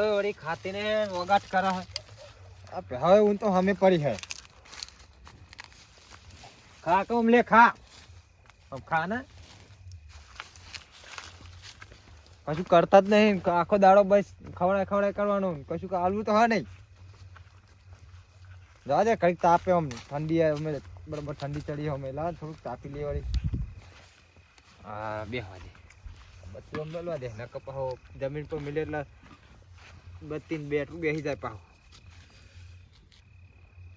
હવે વળી ખાતીને વગાટ કરે હે. હવે હું તો હમે પડી હે. ખા કમ લે ખા. આમ ખા ને? કશું કરતા જ નહીં આખો દાડો બસ ખવડાય ખવડાય કરવાનું. કશું આલવું તો હા નહીં. જવા દે કંઈક તાપે આમ ઠંડી અમે બરાબર ઠંડી ચડી અમે. લા થોડુંક તાપી લે વળી. હા બેહવા દે. બધું અમે દે. નકર પાહો જમીન પર મિલે એટલે બત્તી ને બેટ બેસી જાય પાવ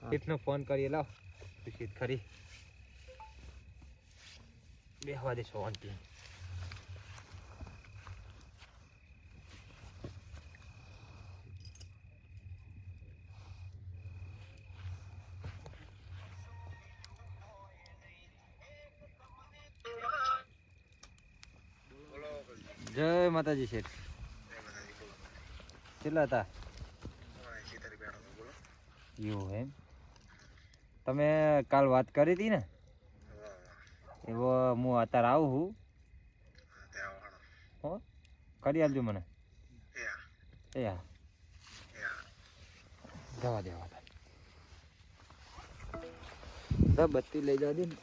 સીટનો ફોન કરીએ લાવ. સીટ ખરી. બેહવા દેશો શાંતિ જય માતાજી શેઠ. કેટલા હતા? એવું એમ? તમે કાલ વાત કરી હતી ને? એવો હું અત્યારે આવું છું. હો? કરી આપજો મને. એ હા. જવા દેવા. બત્તી લઈ જવા દે ને.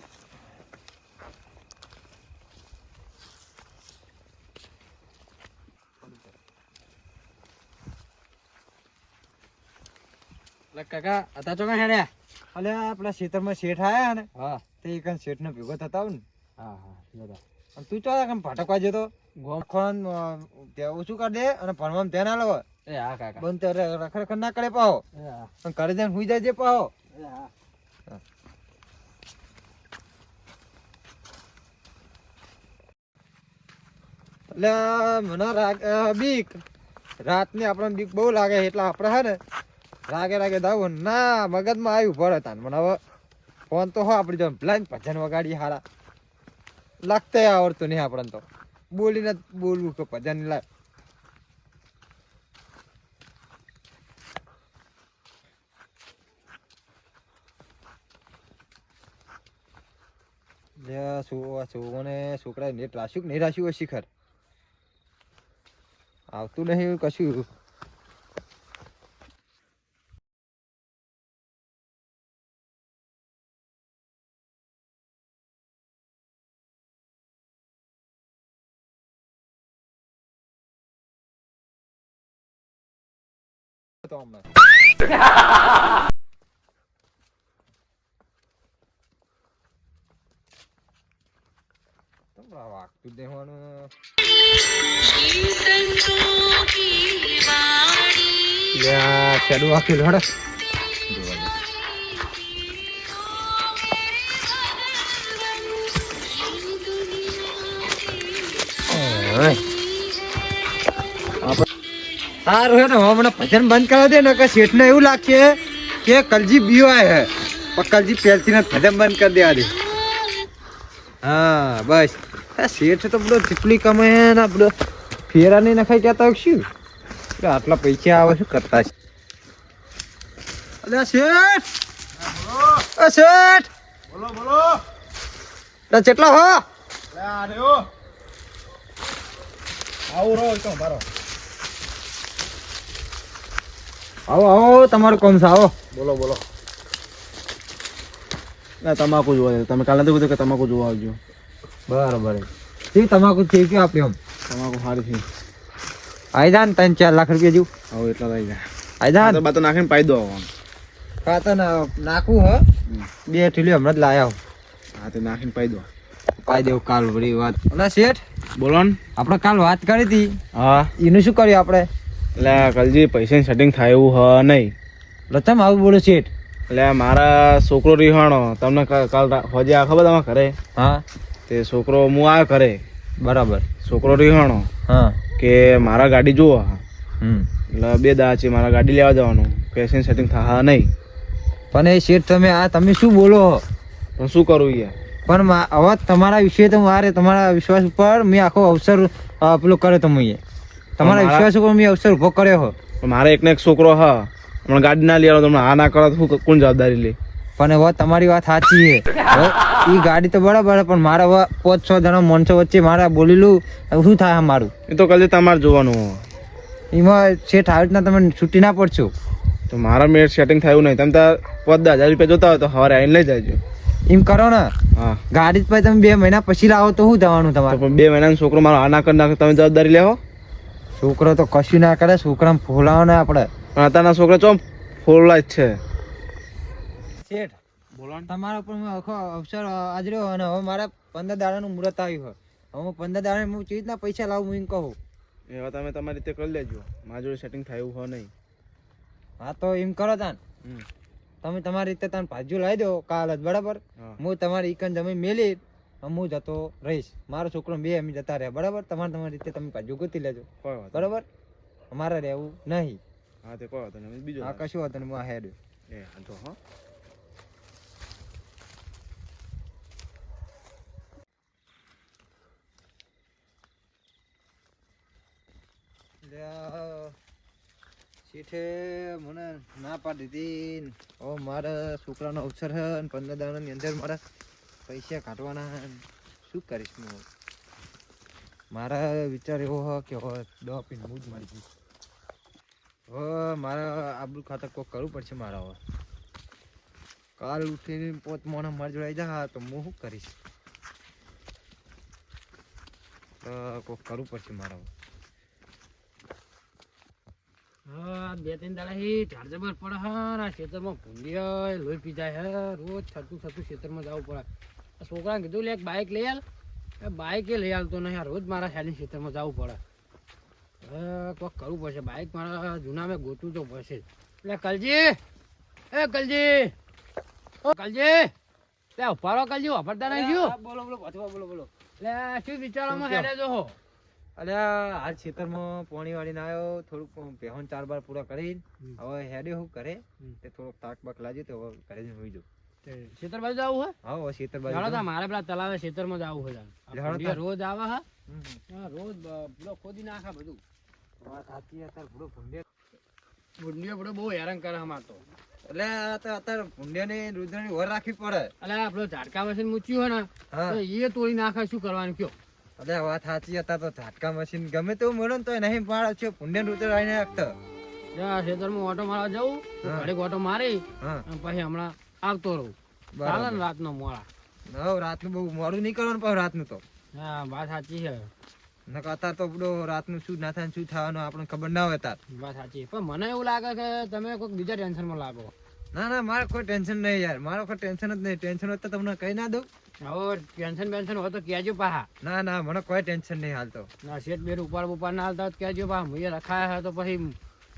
કાકા હતા ચોકા હેડ્યા અલે આપણા ખેતરમાં શેઠ આયા ને હા. તે એક શેઠ ને ભેગો થતા ને. હા હા તું ચો કેમ ભટકવા જતો? ગોખણ ઓછું કરી દે અને ભણવામાં ધ્યાન આલો એ હા કાકા. બંધ ત્યારે રખડ રખડ ના કરે પાહો. પણ ઘરે જઈને હુઈ જાય પાહો. એ એટલે મને રાગ બીક બીક. રાતની આપણને બીક બહુ લાગે એટલે આપણે હે ને રાગે રાગે દાવ ના, મગજમાં આવ્યું પડે તાન. મને હવે ફોન તો હો આપણી જોડે પેલા ભજન વગાડી હારા. લાગતે આવડતું નહીં આપણને તો. બોલીને બોલવું કે ભજન લાય છોકરા નેટ રાશ્યું નહીં રાશ્યું હોય શિખર. આવતું નહીં કશું. તો હમણાં. વાગતું દેવાનું લે આ શેડું વાકેલું હડે જોવા દે. સારું હે ને હવે મને ભજન બંધ કરાવી દે ને કે શેઠને એવું લાગશે કે કલજી બીઓ આય હે. પણ કલજી પહેલથી ને ભજન બંધ કરી દેવા દે. હા બસ. શેઠ તો બધો ચીપલી કમે ને બધો ફેરા નહીં નખાઈ કહેતા હોય શું? આટલા પૈસા આવે શું કરતા છે? અલ્યા શેઠ! અ શેઠ! બોલો બોલો. લા કેટલા હો? લે આ રહ્યો. આવું તો મારો આવો આવો તમારું કોમ છે આવો. બોલો બોલો. ના તમાકુ જોવા તમે કાલે તો કીધું કે તમાકુ જોવા આવજો. બરાબર. ઠીક તમાકુ થઈ ગયું આપણે આમ? તમાકુ સારી છે. આવી જા ને ત્રણ ચાર લાખ રૂપિયા જેવું આવો એટલા આવી જાય આવી જા તો બાતો નાખીને પાઈ દો આવવાનું ના નાખું હો. બે ઠીલી હમણાં જ લાયા હા. તો નાખીને પાઈ દો. પાઈ દેવું કાલ વળી વાત. અને શેઠ. બોલો ને. આપણે કાલ વાત કરી હતી. હા. એનું શું કર્યું આપણે? એટલે કલજી પૈસાની સેટિંગ થાય એવું હ નહીં. લતમ આવું બોલો શેઠ. એટલે મારા છોકરો રિહાણો તમને કાલ હોજે આ ખબર તમારા ઘરે? હા. તે છોકરો હું આ ઘરે. બરાબર. છોકરો રિહાણો. હા. કે મારા ગાડી જુઓ એટલે બે દા છે મારા ગાડી લેવા જવાનું. પૈસાની સેટિંગ થા નહીં. પણ એ શેઠ તમે આ તમે શું બોલો પણ શું કરું યાર? પણ હવે તમારા વિશે તો મારે તમારા વિશ્વાસ ઉપર મેં આખો અવસર પેલો કર્યો તમે મેં તમારા વિશ્વાસ ઉપર મેં અવસર ઊભો કર્યો હો પણ મારે એકને એક છોકરો હા. હમણાં ગાડી ના લેવાનો તમને આ ના કરો તો શું કોણ જવાબદારી લે? પણ હવે તમારી વાત સાચી છે. એ ગાડી તો બરાબર પણ મારા હવે પાંચ છ જણા માણસો વચ્ચે મારે બોલેલું લઉં શું થાય મારું? એ તો કદી તમારે જોવાનું. એમાં શેઠ આવી રીતના તમે છૂટી ના પડશો. તો મારા મેળ સેટિંગ થયું નહીં. તમે તાર પદ હજાર રૂપિયા જોતા હોય તો સવારે આવીને લઈ જાયજો એમ કરો ને. ગાડી પછી તમે બે મહિના પછી લાવો તો શું જવાનું તમારે? બે મહિનાનો છોકરો મારો આ ના કરી નાખે તમે જવાબદારી લેવો છોકરો તો કશું ના કરે છોકરાને ફોલાવો ને આપણે. પણ અત્યારના છોકરા ચોમ ફોલાય જ છે. શેઠ બોલો તમારા ઉપર મેં આખો અવસર આજર્યો અને હવે મારા પંદર દાડાનું મુહૂર્ત આવ્યું હોય. હવે હું પંદર દાડા હું કેવી રીતના પૈસા લાવું હું એમ કહું? એવા તમે તમારી રીતે કરી લેજો. મારા જોડે સેટિંગ થાય એવું હોય નહીં. હા તો એમ કરો તાન. હમ. તમે તમારી રીતે તાન ભાજુ લાવી દો કાલ જ બરાબર? હું તમારી ઈકન જમીન મેલી હું જતો રહીશ. મારો છોકરો બે અમે જતા રહ્યા. બરાબર? તમારે તમારી રીતે તમે ભાજુ ગોતી લેજો. નહીં. બરાબર? અમારે રહેવું નહીં. હા તે કોઈ વાત નહીં. બીજો આ કશું હતું હું હેડ એ હા. તો હા શેઠે મને ના પાડી દીધી. ઓ મારા છોકરાનો અવસર છે અને પંદર દાડાની અંદર મારા પૈસા કાઢવાના શું કરીશ હું? મારા વિચાર એવો હોય કે હવે દવા પીને હું જ મારી જઈશ. હવે મારે આબરૂ ખાતર કોક કરવું પડશે મારા હવે. કાલ ઉઠીને પોત મોણા મારી જોડાઈ જા તો હું શું કરીશ? કોક કરવું પડશે મારા હા બે ત્રણ દાડા હે ઝાડ જબર પડે, હા ખેતરમાં ભૂંડી હોય, લોહી પી જાય હે, રોજ થતું થતું ખેતરમાં જવું પડે. છોકરાને કીધું લે એક બાઇક લઈ આલ. એ બાઇકે લઈ આવતો નહીં રોજ મારા શાળી ખેતરમાં જવું પડે. હવે કોક કરવું પડશે બાઇક મારા જૂના મેં ગોતું તો પડશે. એટલે કલજી એ કલજી ઓ કલજી તે ઉપાડો કલજી વાપરતા નહીં શું બોલો બોલો બોલો બોલો બોલો. એટલે શું વિચારોમાં હેડે જો અરે આજ ખેતરમાં પાણી વાળીને આવ્યો થોડુંક પહેણ ચાર બાર પૂરા કરી હવે હેડે હું કરે. તે થોડોક તાક બાક લાગ્યો તો હવે ઘરે જ હોઈ જાઉં. ખેતર બાજુ જવું હે? હા ખેતર બાજુ તા મારે પેલા તલાવે ખેતરમાં જવું હોય જાણો. રોજ આવે હા? રોજ પેલો ખોદી નાખા બધું. વાત સાચી અત્યારે ભૂંડો બહુ હેરાન કરે અમાર તો. એટલે રાખવી પડે. ઝાટકા મશીન મૂચ્યું ને એ તોડી નાખે શું કરવાનું કયો? અરે વાત સાચી અત્યારે તો ઝાટકા મશીન ગમે તેવું મળે ને તો નહીં પાડે. છે ભૂંડિયા રુદ્ર આવીને રાખતો? ખેતરમાં ઓટો મારવા જવું ઘડીક ઓટો મારી પછી હમણાં આવતો રહું. ચાલે ને બરાબર રાતનો મોડા. હવે રાતનું બહુ મોડું નહીં કરવાનું પણ રાતનું તો. હા વાત સાચી છે. અત્યારે તો બધો રાતનું શું ના થાય શું થવાનું આપણને ખબર ના હોય તાર. વાત સાચી પણ મને એવું લાગે કે તમે કોઈક બીજા ટેન્શનમાં લાગો. ના ના મારે કોઈ ટેન્શન નહીં યાર. મારે કોઈ ટેન્શન જ નહીં. ટેન્શન હોય તો તમને કહી ના દઉં. હવે ટેન્શન બેન્શન હોય તો કહેજો પાહા ના ના મને કોઈ ટેન્શન નહીં હાલતો. ના શેઠ બેર ઉપાડ ઉપાડ ના હાલતા કહેજો પાહા મુએ રખાયા હોય તો પછી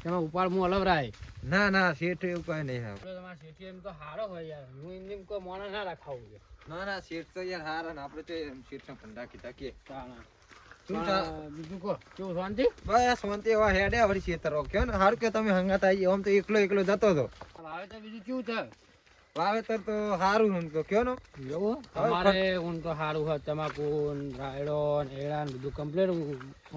તેમાં ઉપાડ હું અલવરાય. ના ના શેઠ એવું કઈ નહીં હા તમારા શેઠી એમ તો હારો હોય યાર. હું એમ એમ કોઈ મોણા ના રાખાવું છે. ના ના શેઠ તો યાર હારા ને આપણે તો શેઠના ફંડા કીધા કે. તાણા. શું પણ થા- બીજું કહો કેવું શાંતિ? બસ શાંતિ એવા હેડે વળી શેતર કયો ને. હારું કે તમે હંગાત આવી આમ તો એકલો એકલો જતો હતો. હવે તો બીજું કેવું છે વાવેતર તો સારું તો. કયો ને? અમારે ઊન તો સારું હોય તમાકુ રાયડો એળા બધું કમ્પ્લીટ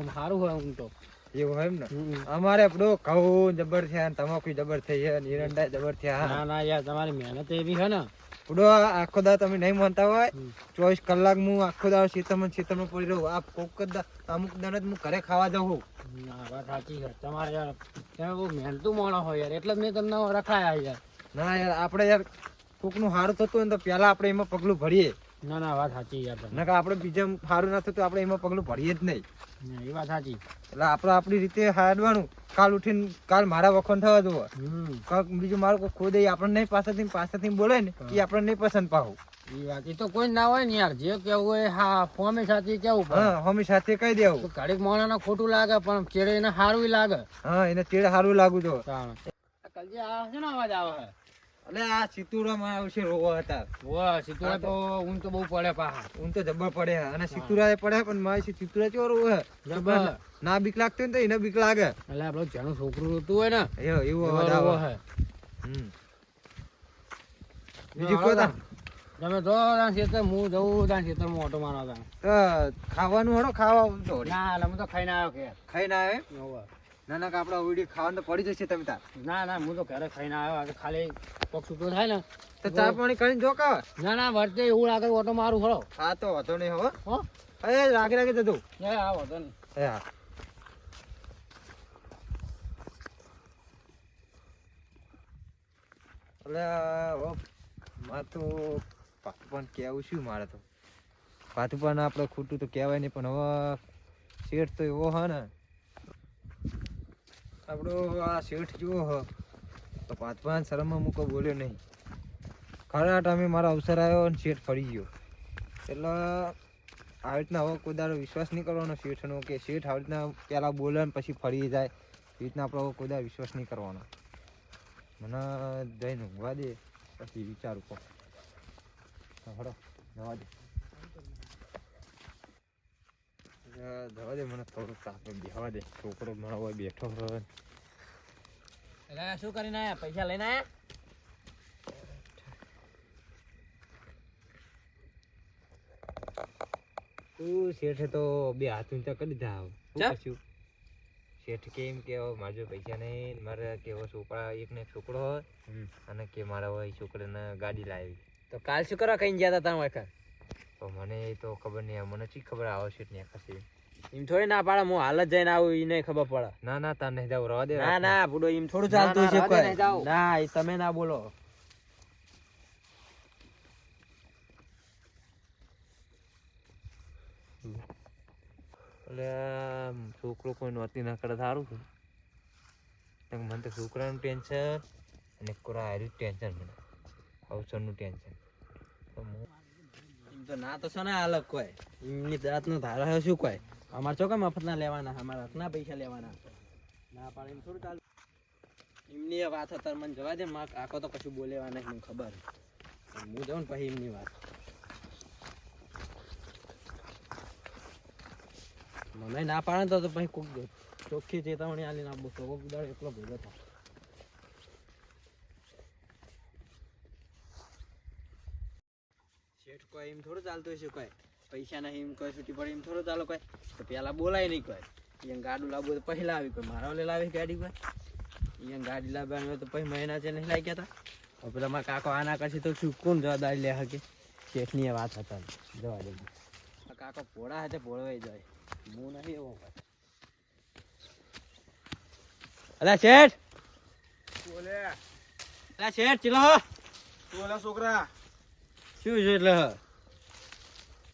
સારું હોય ઊન તો. એવું એમ ને? અમારે બધો ઘઉં જબર થયા તમાકુ જબર થઈ છે ને એરંડા જબર થયા ના ના યાર તમારી મહેનત એવી છે ને. બધો આખો દા તમે નહીં માનતા હોય. ચોવીસ કલાક હું આખો દા સીતમ સીતમ પડી રહું. આ કોક અમુક દાડે હું ઘરે ખાવા જાઉં ના વાત સાચી છે. તમારે યાર ત્યાં બહુ મહેનતું માણસ હોય યાર. એટલે જ મેં તમને રખાયા યાર. ના યાર આપણે યાર કોકનું સારું થતું હોય ને તો પહેલા આપણે એમાં પગલું ભરીએ. ના ના વાત સાચી યાર નકર આપણે બીજા સારું ના થતું આપણે એમાં પગલું ભરીએ જ નહીં. એ વાત સાચી. એટલે આપણે આપણી રીતે હાડવાનું. કાલ ઉઠીને કાલ મારા વખણ થવા દો કાંક બીજું મારું કોઈ ખુદ આપણને નહીં પાસેથી પાસેથી બોલે ને એ આપણને નહીં પસંદ પાવું એ વાત એ તો કોઈ ના હોય ને યાર. જે કેવું હોય હા ફોમે સાચી કેવું હા હમી સાથે કહી દેવું. ઘડીક મોણાને ખોટું લાગે પણ ચેડે એને સારું લાગે. હા એને ચેડે સારું લાગુ જો કલજી આ છે ને અવાજ આવે? એટલે આ સિતુરા માં આવશે રોવા હતા. વાહ સિતુરા તો ઊન તો બહુ પડે પા ઊન તો જબર પડે અને સિતુરા એ પડે પણ મારી સિતુરા ચેવો રોવે? હે. જબર. ના બીક લાગતો ને તો એને બીક લાગે. એટલે આપણો જેનું છોકરો રોતું હોય ને એવો અવાજ આવે હમ. બીજું કહો તાન. તમે જો તાન ખેતર હું જઉં તાન ખેતરમાં ઓટો મારવા તાન. ખાવાનું હડો ખાવા ના એટલે હું તો ખાઈને આવ્યો કે. ખાઈ ના આવે. ના ના આપડા ઉડી ખાવાનું તો પડી જશે તમે તાર. ના ના હું તો ઘરે ખાઈને આવ્યો ખાલી પગ છૂટો થાય ને. તો ચા પાણી કરીને જો કા? ના ના વર્તે એવું લાગે ઓટો મારું હળો હા તો વાંધો નહીં હો. એ રાગે રાગે જતો. હે હા વાંધો હે. હા એટલે મારે તો પણ કેવું શું મારે તો. પાતું પણ આપણે ખોટું તો કહેવાય નહીં પણ હવે શેઠ તો એવો હા ને આપણો આ શેઠ જુઓ તો પાંચ શરમમાં મૂકો, બોલ્યો નહીં. ખરા ટાઈમે મારો અવસર આવ્યો અને શેઠ ફરી ગયો. એટલે આવી રીતના હવે કોઈ દાડો વિશ્વાસ નહીં કરવાનો શેઠનો કે શેઠ આવી રીતના પહેલાં બોલે ને પછી ફરી જાય. એ રીતના આપણે કોઈ દાડો વિશ્વાસ નહીં કરવાનો. મને જઈને ઊંઘવા દે, પછી વિચારું કહો હડો જવા દે અ, જવા દે મને થોડુંક તાપે બેહવા દે. છોકરો મારો હોય બેઠો એટલે શું કરીને આયા? પૈસા લઈને આયા? તું શેઠે તો બે હાથ ઊંચા કરી દીધા હવે. શું શેઠ કેમ કે હવે પૈસા નહીં મારે કેવો છોકરા એક ને એક છોકરો હોય અને કે મારા હોય છોકરાને ગાડી લાવી. તો કાલ શું કરવા કઈ ગયા હતા તમે વખત? તો મને તો ખબર નહીં મને ચી ખબર આવશે ત્યાં ને એમ થોડી ના પાડે હું હાલ જ જઈને આવું એને ખબર પડે. ના ના તાર નહીં જાવ રવા દે ના ના બુડો એમ થોડું ચાલતું છે. ના એ તમે ના બોલો. એટલે છોકરો કોઈ નોતી ના કરે સારું છું. મને તો છોકરાનું ટેન્શન અને કોરા હાર્યું ટેન્શન મને. અવસરનું ટેન્શન. તો હું ના તો છે ને અલગ કોઈ? એમની જાતનો ધારો છે શું કોઈ? અમારે ચોકા મફત ના લેવાના, અમારા હકના પૈસા લેવાના. ના પાડે થોડું ચાલ એમની વાત હતા મને જવા દે કાકો તો કશું બોલેવા ખબર હું જાઉં ને પછી એમની વાત. મને ના પાડે તો પછી ચોખ્ખી ચેતવણી આલી ના તો કોક દાડો એકલો ભેગો થાય શેઠ કોઈ એમ થોડું ચાલતું હશે કોઈ. પૈસા નહીં એમ કોઈ છૂટી પડે એમ થોડું ચાલો કોઈ. તો પેલા બોલાય નહીં કોઈ. અહીંયા ગાડું લાવવું તો પહેલા આવી કોઈ. મારા ઓલે લાવી ગાડી કોઈ. અહીંયા ગાડી લાવવાની તો પછી મહિના છે નહીં લાગ્યા હતા હવે પેલા મારા કાકો આના કરશે તો શું કોણ જવાબદારી લે હકે? શેઠની વાત હતા. જવા દે. કાકો ભોળા હાથે ભોળવાઈ જાય. હું નહીં એવો અલા શેઠ! બોલે. અલા શેઠ ચલો બોલે છોકરા. શું છે એટલે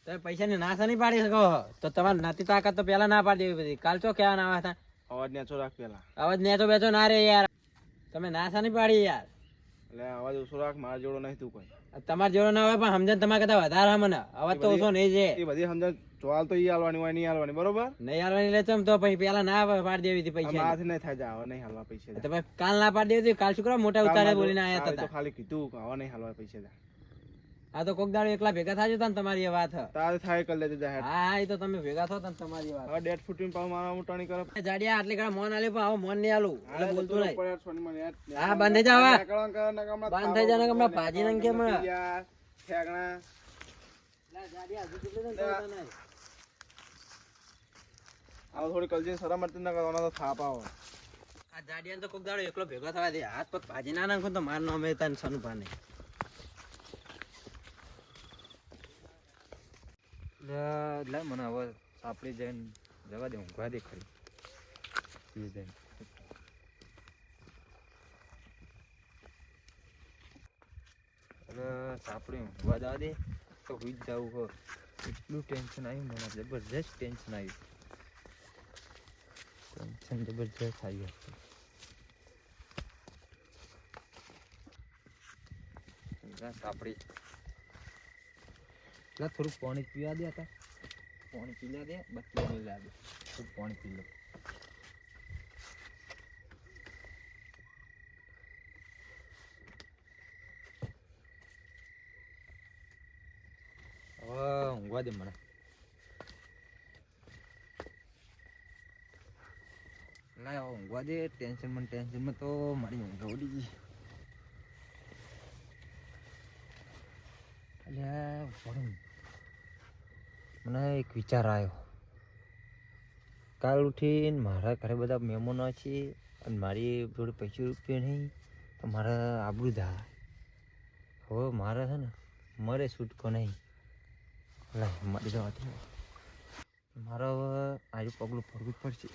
તમે પૈસા ને નાશા નહીં પાડી શકો. તો તમારે નથી તાકાત તો પેલા ના પાડી દેવી બધી. કાલ ચો કેવા ના હતા અવાજ નેચો રાખ પેલા. અવાજ નેચો બેચો ના રે યાર. તમે નાશા નહીં પાડી યાર. એટલે અવાજ ઓછો રાખ મારા જોડો નહીં તું કોઈ. તમારા જોડો ના હોય પણ સમજણ તમારે કરતા વધારે મને. અવાજ તો ઓછો નહીં છે. એ બધી સમજણ ચોલ તો ઈ હાલવાની હોય નહીં હાલવાની બરોબર? નહીં હાલવાની લે તો પછી પેલા ના પાડી દેવી હતી પૈસા મારાથી નહીં થાય જાવ નહીં હાલવા પૈસા તમે કાલ ના પાડી દેવી કાલ શું મોટા ઉતારે બોલીને આયા તો હતા ખાલી કીધું હવે નહીં હાલવા પૈસા આ તો કોક દાડો એકલા ભેગા થાજો તા તમારી એ વાત. તારે થાય કર લેજો જાહેર. હા એ તો તમે ભેગા થો તા તમારી વાત. હવે ડેટ ફૂટીને પાવ મારા મુટાણી કરે. જાડિયા આટલી ઘણા મોન આલે પણ હવે મોન નહીં આલું. એટલે બોલતો નહીં હા, બંધ થઈ જાઓ હવે. નેકળવાનું ને હમણાં ભાજી થઈ જાઓ ને લા જાડિયા હમણાં. નથી યાર, આવો થોડી કલજી શરમ મળતી ના કરવાના તો થાપ આવો. આ જાડિયા તો કોક દાડો એકલો ભેગો થવા દે. હાથ પગ ભાજી ના નાખો તો માર નો અમે તને સનુભા નહીં લે લે, મને હવે સાપડી જઈને જવા દે, ઊંઘવા દે ખરી જઈને. એટલે સાપડી ઊંઘવા જવા દે, તો હુઈ જ જવું હો એટલું ટેન્શન આવ્યું મને, જબરજસ્ત ટેન્શન આવ્યું. ટેન્શન જબરજસ્ત આવ્યું સાપડી. લા થોડુંક પાણી પીવા દે હતા પાણી પી લે દે બત્તી નહીં લાગે. થોડું પાણી પી લો. હવે ઊંઘવા દે મને. ના ઊંઘવા દે. ટેન્શનમાં ટેન્શનમાં તો મારી ઊંઘ ઉડી ગઈ અલ્યા ભણું મને એક વિચાર આવ્યો. કાલ ઉઠીને મારા ઘરે બધા મહેમાનો છે અને મારી જોડે પૈસા રૂપિયા નહીં, તો મારે આબરું ધા હવે મારે છે ને, મરે છૂટકો નહીં. લે, મરી દે મારે હવે આજુ પગલું ફરવું પડશે.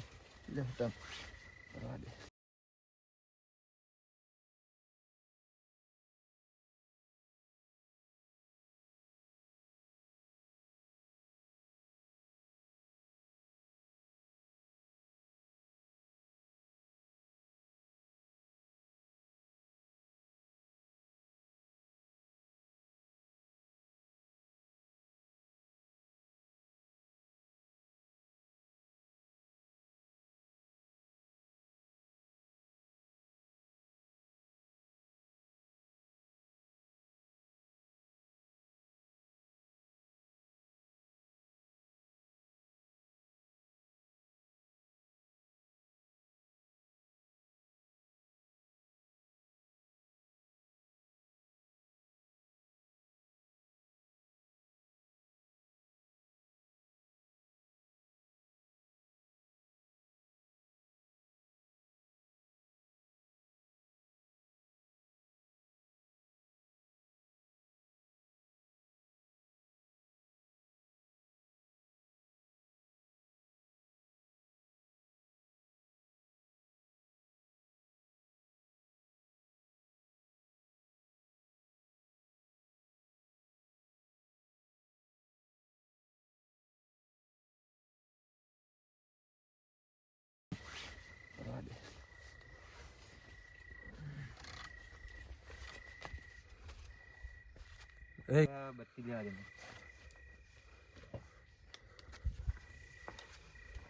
બત્તી લેવા દે મને.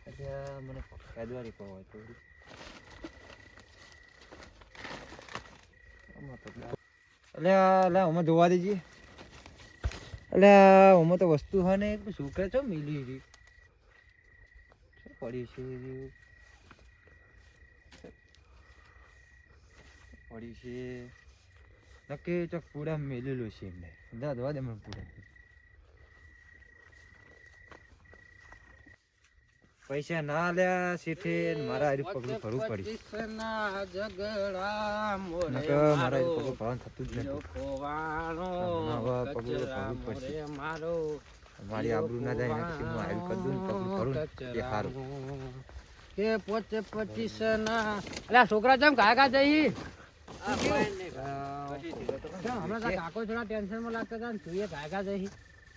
અચ્છા, મને કાદવારી કહો હોય તો. આમાં તો અલ્યા લા આમાં જોવા દેજે. અલ્યા અમે તો વસ્તુ હે ને એક છોકરા છો મિલી રહી. શું પડ્યું છે પડી છે? નક્કી ચોક પૂરા મેલેલું છે એમને દા દવા દે મને પૂરા પૈસા ના લ્યા સીઠે મારા હારી પગલું ભરવું પડી. મોરે પગલું ભરવાનું થતું જ પગલું પડશે. મારી આબરૂ ના જાય હું આયુ કરી પગલું ભરું એ સારું કે પોચે પચીસ ના. અલ્યા છોકરા જેમ કાય કા જઈ કાકો થોડા લાગતા હતા ને તું એ કાય જઈ.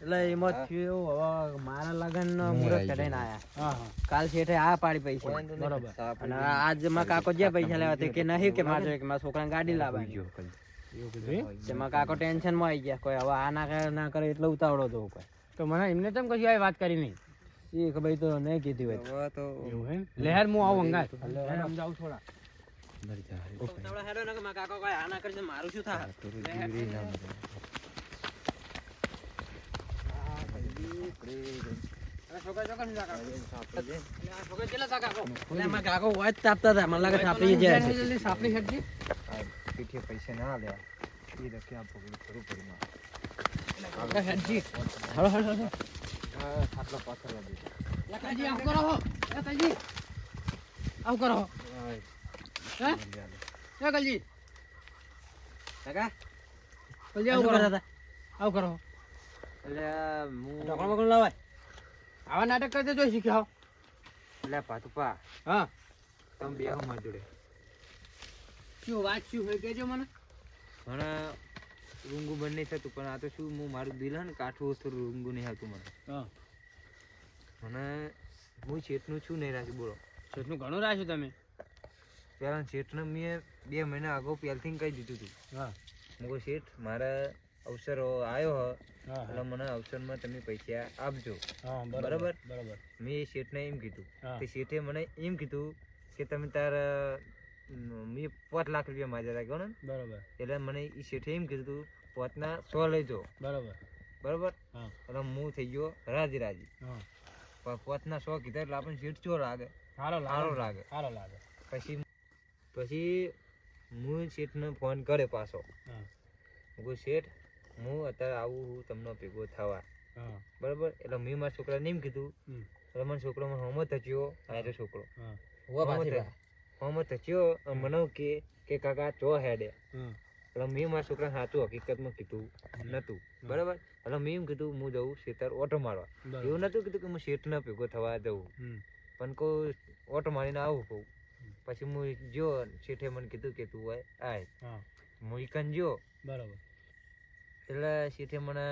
એટલે એમાં થયું હવે મારા લગન મુહૂર્ત ચડાઈને આયા. હા હા. કાલ શેઠે આ પાડી પૈસા. બરોબર. અને આજ મારા કાકો જે પૈસા લેવા તે કે નહીં કે મારે કે મારા છોકરાને ગાડી લાવવાની. તેમાં કાકો ટેન્શનમાં આવી ગયા. કોઈ હવે આ ના કરે ના કરે એટલે ઉતાવળો તો કોઈ તો મને એમને તેમ કશું આવી વાત કરી નહીં. એ ભાઈ તો નહીં કીધી હોય. હવે તો લહેર હું આવું અંગાત. સમજાવું થોડા. મરી જાય હેડો ને કે મારા કાકો કોઈ આ ના કરશે મારું શું થાય થોડું જીવરી ના મરે. છોકરા ચોકન જા કાકો આપણે જઈએ. આ છોકરા કેટલા તા કાકો એટલે મારા કાકો વાત તાપતા હતા મને લાગે સાપડી જાય છે જલ્દી સાપડી હેડજી આ પીઠે પૈસા ના લ્યા એ રખે આ પગલું ભરવું પડી મારે. કાકા હેડજી હળો હળો હળો. આ ખાટલા પાછળ લાગી. કાકાજી આવું કરો હો કાકાજી આવું કરો હો આય, હે. કાકાજી કાકા? કાકાજી શું આવું કરો હતા? આવું કરો. એટલે હું ઢોકળા બકડું લાવાય? આવા નાટક કરતે જોઈ શીખ્યા. એટલે પાતુપા હા. તમે બે મારી જોડે. શું વાત શું હોય કહેજો મને. મને રૂંગું નહીં થતું પણ આ તો શું હું મારું દિલ હે ને કાઠું થોડું રૂંગું નહીં આવતું મને. હા. મને હું શેઠનું છું નહીં રાખ્યું બોલો. છેટનું ઘણું રાખ્યું તમે. પેલા શેઠને મેં બે મહિના અગાઉ પહેલથી કહી દીધું હતું હા. હું શેઠ મારા અવસર આવ્યો હ. એટલે મને અવસરમાં તમે પૈસા આપજો. બરાબર. બરાબર? મેં શેઠને એમ કીધું. તે શેઠે મને એમ કીધું કે તમે તાર મેં પાંચ લાખ રૂપિયા માજ્યા રાખ્યો ને? બરાબર. એટલે મને એ શેઠે એમ કીધું પાંચના સો લઈ જાઓ બરાબર. બરાબર? એટલે હું થઈ ગયો રાજી રાજી પણ પાંચના સો કીધા એટલે આપણને શેઠ ચો લાગે? સારો લાગે. સારો લાગે. પછી પછી હું શેઠને ફોન કરે પાછો. હું. શેઠ હું અત્યારે આવું હું તમને ભેગો થવા. બરાબર? એટલે મેં મારા છોકરાને એમ કીધું હમ. એટલે મને છોકરો મને હોમો થચ્યો આ છોકરો હોમો થચ્યો મને કે કે કાકા ચો હેડે. એટલે મેં મારા છોકરાને સાચું હકીકતમાં કીધું નતું બરાબર? એટલે મેં એમ કીધું હું જઉં શેતર ઓટો મારવા. એવું નતું કીધું કે હું શેઠને ભેગો થવા જવું પણ કોઈ ઓટો મારીને આવું કહું. પછી હું જો શેઠે મને કીધું કે તું હોય આય. હું. ઈકન જો. બરાબર. એટલે શેઠે મને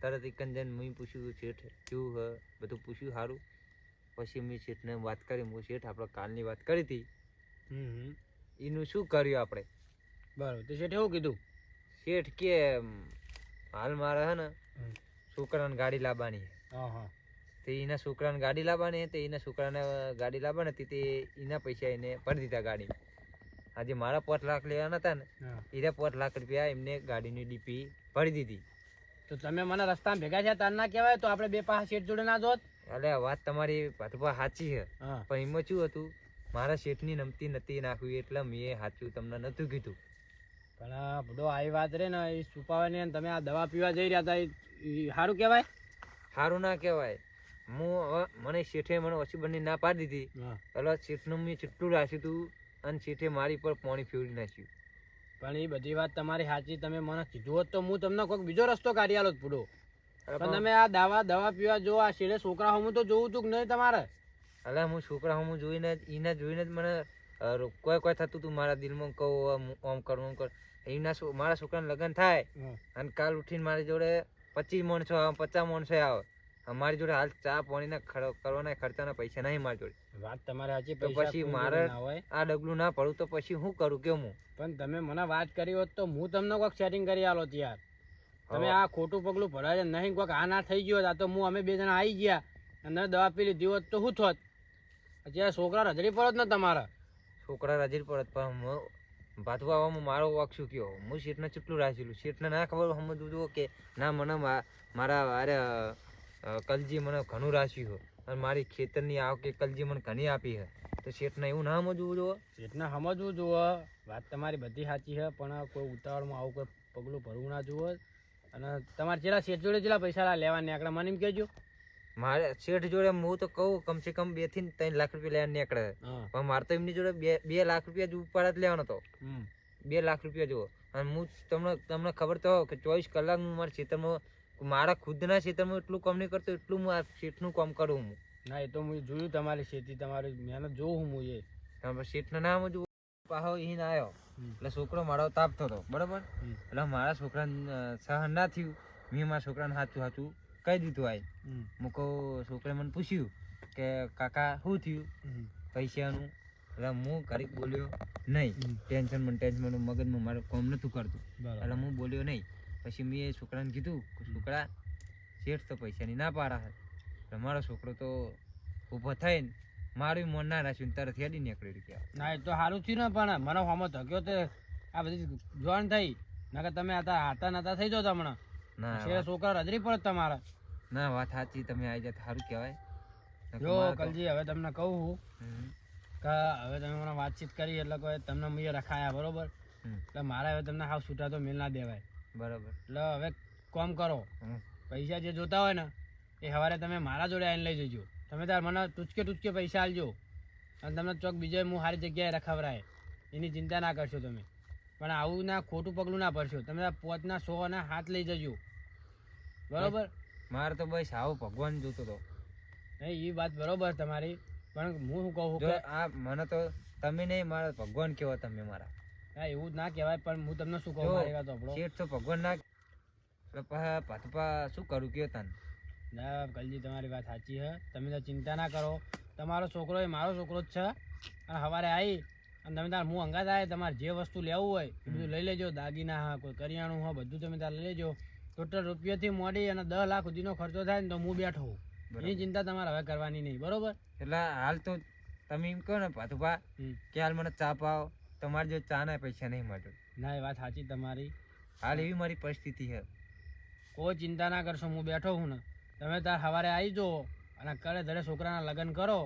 તરત ઈકન જઈને મેં પૂછ્યું શેઠ કેવું હ? બધું પૂછ્યું સારું પછી મેં શેઠને વાત કરી હું શેઠ આપણે કાલની વાત કરી હતી એનું શું કર્યું આપણે? બરાબર. તો શેઠે એવું કીધું? શેઠ કે હાલ મારે હે ને. છોકરાને ગાડી લાવવાની હા હા. તે એના છોકરાને ગાડી લાવવાની તે એના છોકરાને ગાડી લાવવાની હતી તે એના પૈસા એને ભરી દીધા ગાડી. આજે મારા પાંચ લાખ લેવાના હતા ને એના પાંચ લાખ રૂપિયા એમને ગાડીની ડીપી ભરી દીધી. તો તમે મને રસ્તા ભેગા છે તાર ના કહેવાય તો આપણે બે પાસે શેઠ જોડે ના જોત? એટલે વાત તમારી ભાતભા સાચી છે. પણ એમાં શું હતું? મારા શેઠની નમતી નથી નાખવી એટલે મેં સાચું તમને નતું કીધું. પણ આ બધો આવી વાત રે ને એ છુપાવાની ને તમે આ દવા પીવા જઈ રહ્યા હતા એ સારું કહેવાય? સારું ના કહેવાય. હું મને શેઠે મને ઓછી બંને ના પાડી દીધી. એટલે શેઠનું મેં ચીટલું રાખ્યું હતું અને શેઠે મારી પર પાણી ફેરવી નાખ્યું. પણ એ બધી વાત તમારી સાચી. તમે મને કીધું હોત તો હું તમને કોઈક બીજો રસ્તો કાઢી આલો પૂરો. પણ તમે આ દવા દવા પીવા જો આ શેડે છોકરા હું તો જોવું તું કે નહીં તમારે? એટલે હું છોકરા હું જોઈને એને જોઈને જ મને કોઈ કોઈ થતું હતું મારા દિલમાં કહું આમ કર આમ કર. એના મારા છોકરાને લગ્ન થાય અને કાલ ઉઠીને મારી જોડે પચીસ માણસો આવે પચાસ માણસો આવે. અને મારી જોડે હાલ ચા પાણીના કરવાના ખર્ચાના પૈસા નહીં મારી જોડે. વાત તમારે સાચી તો પછી મારે- આ ડગલું ના પડું તો પછી હું કરું કેમ હું? પણ તમે મને વાત કરી હોત તો હું તમને કોઈક સેટિંગ કરી આલો યાર તમે આ ખોટું પગલું ભરાય છે નહીં કોઈક આ ના થઈ ગયો આ તો હું અમે બે જણા આવી ગયા. અને દવા પી લીધી હોત તો હું થોત. અત્યારે છોકરા રજડી પડત ને તમારા. છોકરા રજરી પડત પણ આવવામાં મારો વાક શું કયો? હું શેઠને ચૂટલું રાખેલું. શેઠને ના ખબર સમજવું કે ના મને મારા અરે કલજી મને ઘણું રાખ્યું છે. અને મારી ખેતરની આવકે કલજી મને ઘણી આપી છે. તો શેઠને એવું ના સમજવું જો શેઠને સમજવું જુઓ વાત તમારી બધી સાચી છે પણ કોઈ ઉતાવળમાં આવું કોઈ પગલું ભરવું ના જુઓ અને તમારે જેટલા શેઠ જોડે જેટલા પૈસા લેવા નીકળે મને એમ કહેજો. મારે શેઠ જોડે હું તો કહું કમસે કમ બેથી ત્રણ લાખ રૂપિયા લેવા નીકળે. પણ મારે તો એમની જોડે બે બે લાખ રૂપિયા જ ઉપર જ લેવાનો હતો બે લાખ રૂપિયા જુઓ અને હું તમને તમને ખબર તો કે ચોવીસ કલાક હું મારા ખેતરમાં મારા ખુદના ખેતરમાં એટલું કામ નહીં કરતો એટલું હું આ શેઠનું કામ કરું હું. ના એ તો હું જોયું તમારી ખેતી તમારી મહેનત જોઉં હું એ. શેઠના નામ સમજવું પાહો અહીં આવ્યો. એટલે છોકરો મારો તાપતો હતો બરાબર? એટલે મારા છોકરાને સહન ના થયું. મેં મારા છોકરાને સાચું સાચું કહી દીધું હમ. હું કહું છોકરાએ મને પૂછ્યું કે કાકા શું થયું? પૈસાનું? એટલે હું કરી બોલ્યો નહીં. ટેન્શન મને ટેન્શન મગજમાં મારું કામ નતું કરતું. એટલે હું બોલ્યો નહીં. પછી મેં છોકરાને કીધું કે છોકરા શેઠ તો પૈસાની ના પાડા એટલે મારો છોકરો તો ઊભો થઈને મારું મન ના રાખ્યું ને તરત હેડી નીકળી ગયા ના એ તો સારું થયું ને પણ મને હોમો ધક્યો તે આ બધી જોવાન થઈ. નકર તમે આતા હાથા નાતા થઈ જાવ હમણાં. ના છોકરા રજરી પડે તમારા. ના વાત સાચી તમે આવી જાય સારું કહેવાય. જો કલજી હવે તમને કહું કે હવે તમે મને વાતચીત કરી એટલે કોઈ તમને મેં રખાયા બરોબર? એટલે મારે હવે તમને હાવ છૂટા તો મેલ ના દેવાય. બરાબર. એટલે હવે કોમ કરો. પૈસા જે જોતા હોય ને એ સવારે તમે મારા જોડે આવીને લઈ જજો. તમે તાર મને ટૂચકે ટૂચકે પૈસા આલજો અને તમને ચોક બીજે હું સારી જગ્યાએ રખાવરાય. એની ચિંતા ના કરશો તમે. પણ આવું ના ખોટું પગલું ના ભરશો. તમે પોતના સો ના હાથ લઈ જજો. બરોબર? મારે તો બસ આવો ભગવાન જોતો હતો નહીં એ વાત બરોબર તમારી. પણ હું શું કહું કે આ મને તો તમે નહીં મારા ભગવાન કેવો તમે મારા. હા, એવું જ ના કહેવાય પણ હું તમને શું કહું મારી વાત આપણો શેઠ તો ભગવાન ના પાથપા શું કરું કયો તને? ના કલજી તમારી વાત સાચી હે. તમે તો ચિંતા ના કરો. તમારો છોકરો એ મારો છોકરો જ છે. અને સવારે આવી અને તમે તાર હું અંગાત આવે તમારે જે વસ્તુ લેવું હોય એ બધું લઈ લેજો. દાગીના હા કોઈ કરિયાણું હા બધું તમે તાર લઈ લેજો. ટોટલ રૂપિયાથી મોડી અને દસ લાખ સુધીનો ખર્ચો થાય ને તો હું બેઠો એની ચિંતા તમારે હવે કરવાની નહીં બરોબર? એટલે હાલ તો તમે એમ કહો ને પાથુભા. કે હાલ મને ચા પાવ તમારે જો ચા ના પૈસા નહીં મળે ના એ વાત સાચી તમારી. હાલ એવી મારી પરિસ્થિતિ છે. કોઈ ચિંતા ના કરશો હું બેઠો હું ને. તમે તાર સવારે આવી જુઓ અને કરે ધરે છોકરાના લગ્ન કરો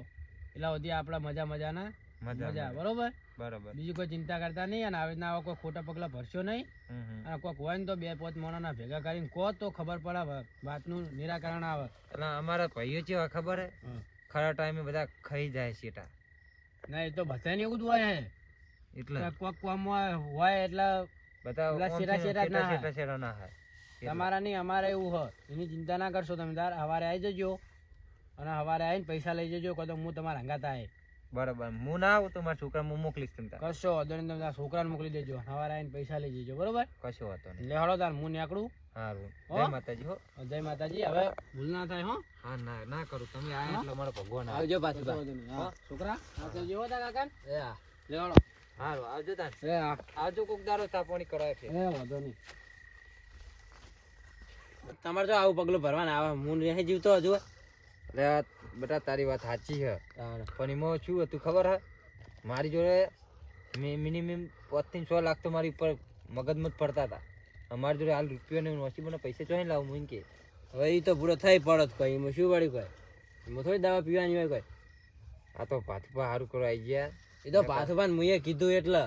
એટલે સુધી આપણા મજા મજાના મજા. બરોબર? બરોબર. બીજું કોઈ ચિંતા કરતા નહીં અને આવી આવા કોઈ ખોટા પગલા ભરશો નહીં. અને કોઈક હોય ને તો બે પોત મોણાના ભેગા કરીને કહો તો ખબર પડે વાતનું નિરાકરણ આવે. એટલે અમારા ભાઈઓ છે ખબર હે? ખરા ટાઈમે બધા ખાઈ જાય છે ના એ તો બધાને એવું જ હોય હે. એટલે કોક કોમ હોય એટલે બધા શેરા શેરા ના શેરા શેરા ના હાય. તમારા નહીં અમારે એવું હોય. એની ચિંતા ના કરશો તમે. તાર સવારે આવી જજો અને સવારે આવીને પૈસા લઈ જજો કાં તો હું તમારા હંગાતા આવે બરાબર. હું ના આવું તો મારા છોકરા હું મોકલીશ તમને કશો વાંધો નહીં તમે છોકરાને મોકલી દેજો. સવારે આવીને પૈસા લઈ જજો. બરોબર? કશો વાતો નહીં. લે હળો તાર હું નીકળું. સારું જય માતાજી હો. જય માતાજી. હવે ભૂલ ના થાય હો. હા ના ના કરું. તમે આયા એટલે મારો ભગવાન આવજો પાછું વાંધો. છોકરા આવજો હો તા કાકા એ હા લે આવજો તાન. એ આવજો કોક દારો તાપણી કરાય કરાવે છે. એ વાંધો નહીં. તમારે જો આવું પગલું ભરવાના આવે હું નહીં જીવતો હજુ. એટલે બેટા તારી વાત સાચી છે. પણ એમાં શું હતું ખબર હે? મારી જોડે મિનિમમ પાંચથી છ લાખ તો મારી ઉપર મગજમાં પડતા હતા. અમારી જોડે હાલ રૂપિયો ને મને પૈસા ચોઈ લાવું હું કે. હવે એ તો પૂરો થઈ પડત કઈ એમાં શું પડ્યું કઈ? એમાં થોડી દવા પીવાની હોય કોઈ? આ તો ભાથપા સારું કરવા આવી ગયા. એ તો પાછું મુએ કીધું એટલે.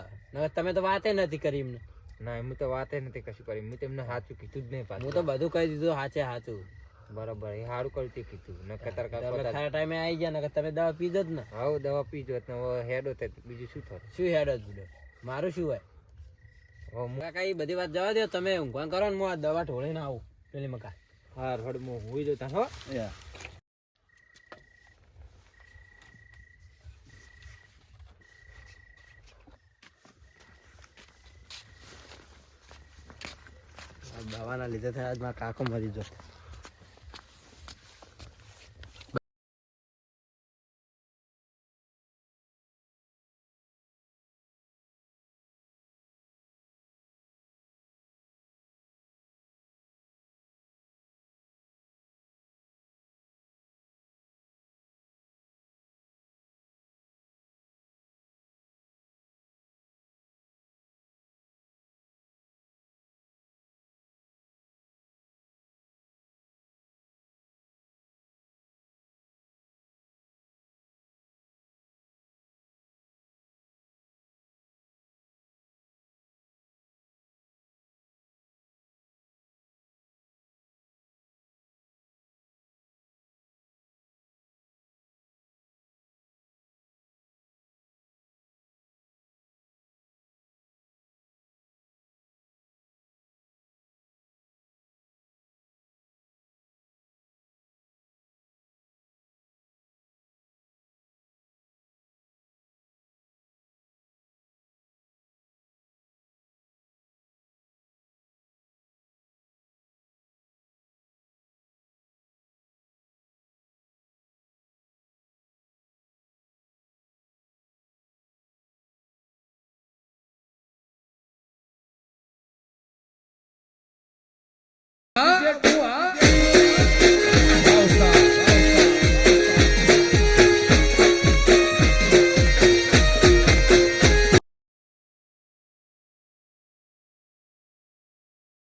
તમે તો વાતે નથી કરી એમને. ના એમ તો વાતે નથી કશું કરી. મેં તેમને સાચું કીધું જ નહીં હું તો બધું કહી દીધું સાચે સાચું બરાબર એ સારું કર્યું તે કીધું. ન કતાર ખરા ટાઈમે આવી ગયા નકર તમે દવા પીધો જ ને. હાવ દવા પીજો ને હવે હેડો તે બીજું શું થાય શું હેડ જ મારું શું હોય? હું કઈ એ બધી વાત જવા દો તમે ઊંઘવાન કરો ને હું આ દવા ઢોળીને આવું પેલી મકા હાર હડ હું હુઈ જતા હો. દવાના લીધે થયા આજ મારા કાકો મરી જતો